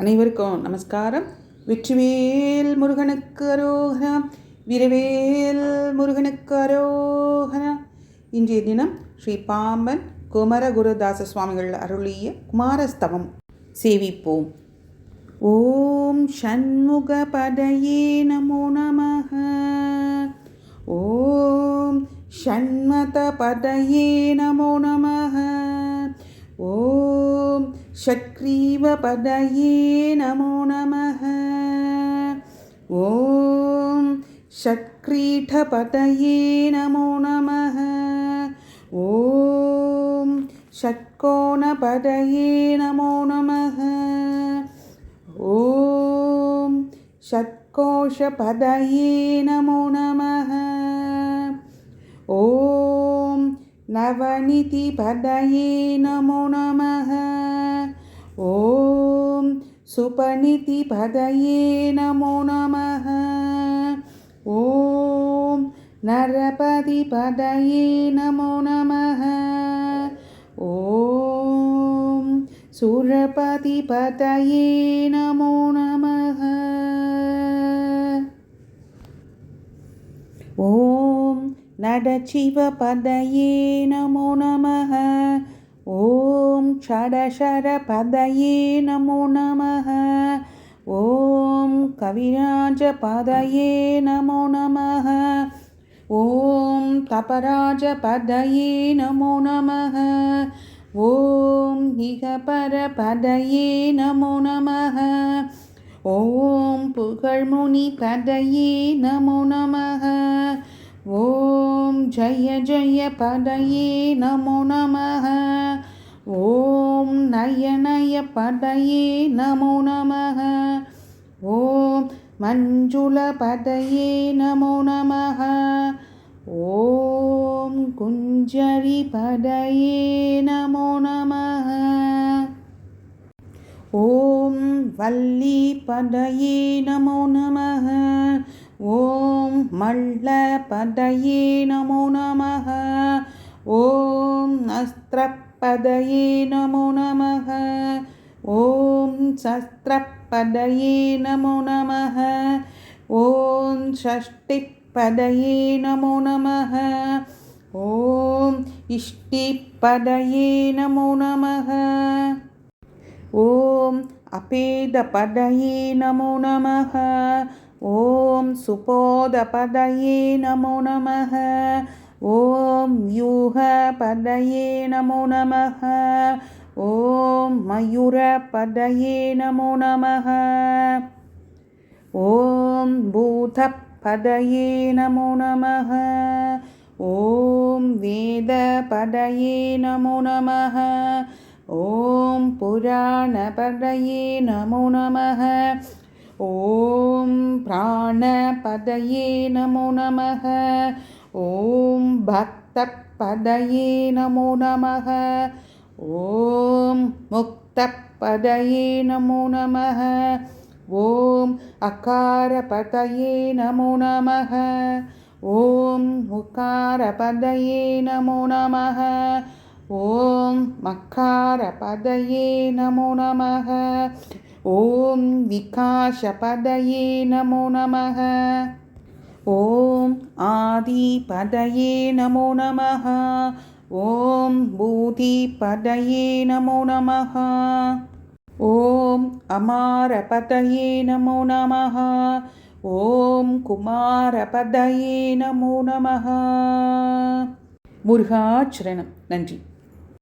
அனைவருக்கும் நமஸ்காரம். வெற்றிவேல் முருகனுக்கு அரோகரா வீரவேல் முருகனுக்கு அரோகரா. இன்றைய தினம் ஸ்ரீ பாம்பன் குமரகுருதாச சுவாமிகள் அருளிய குமாரஸ்தவம் சேவிப்போம். ஓம் ஷண்முக பதையே நமோ நமः ஓம் ஷண்மத பதையே நமோ நமः ஓம் षट्ग्रीवपदये नमो नमः ॐ षट्क्रीठपदये नमो नमः ॐ षट्कोणपदये नमो नमः ॐ षट्कोशपदये नमो नमः ॐ नवनिधिपदये नमो नमः ॐ सुपनिधिपदये नमो नमः ॐ नरपतिपदये नमो नमः ॐ सुरपतिपदये नमो नमः ॐ नडचिवपदये नमो नमः ॐ षडशरपदये नमो नमः ॐ कविराजपदये नमो नमः ॐ तपराजपदये नमो नमः ॐ हिगपरपदये नमो नमः ॐ पुगळ्मुनिपदये नमो नमः ॐ जय जय पदये नमो नमः நயனய பதையே நமோ நமக. ஓம் மஞ்சுள பதையே நமோ நமக. ஓம் குஞ்சரி பதையே நமோ நமக. ஓம் வள்ளி பதையே நமோ நமக. ஓம் மல்ல பதையே நமோ நமக. ஓம் அஸ்திர अस्त्रपदये नमो नमः ॐ शस्त्रपदये नमो नमः ॐ षष्टिपदये नमो नमः ॐ इष्टिपदये नमो नमः ॐ अपेदपदये नमो नमः ॐ सुपोदपदये नमो नमः ॐ व्यूहपदये नमो नमः ॐ मयूरपदये नमो नमः ॐ भूतपदये नमो नमः ॐ वेदपदये नमो नमः ॐ पुराणपदये नमो नमः ॐ प्राणपदये नमो नमः ஓம் பக்த பதையே நமோ நமக. ஓம் முக்த பதையே நமோ நமக. ஓம் அகார பதையே நமோ நமக. ஓம் உக்கார பதையே நமோ நமக. ஓம் மக்கார பதையே நமோ நமக. ஓம் விகாஷ பதையே நமோ நமக. ॐ आदिपदये नमो नमः ॐ भूतिपदये नमो नमः ॐ अमारपदये नमो नमः ॐ कुमारपदये नमो नमः முருகாச்சரணம் நன்றி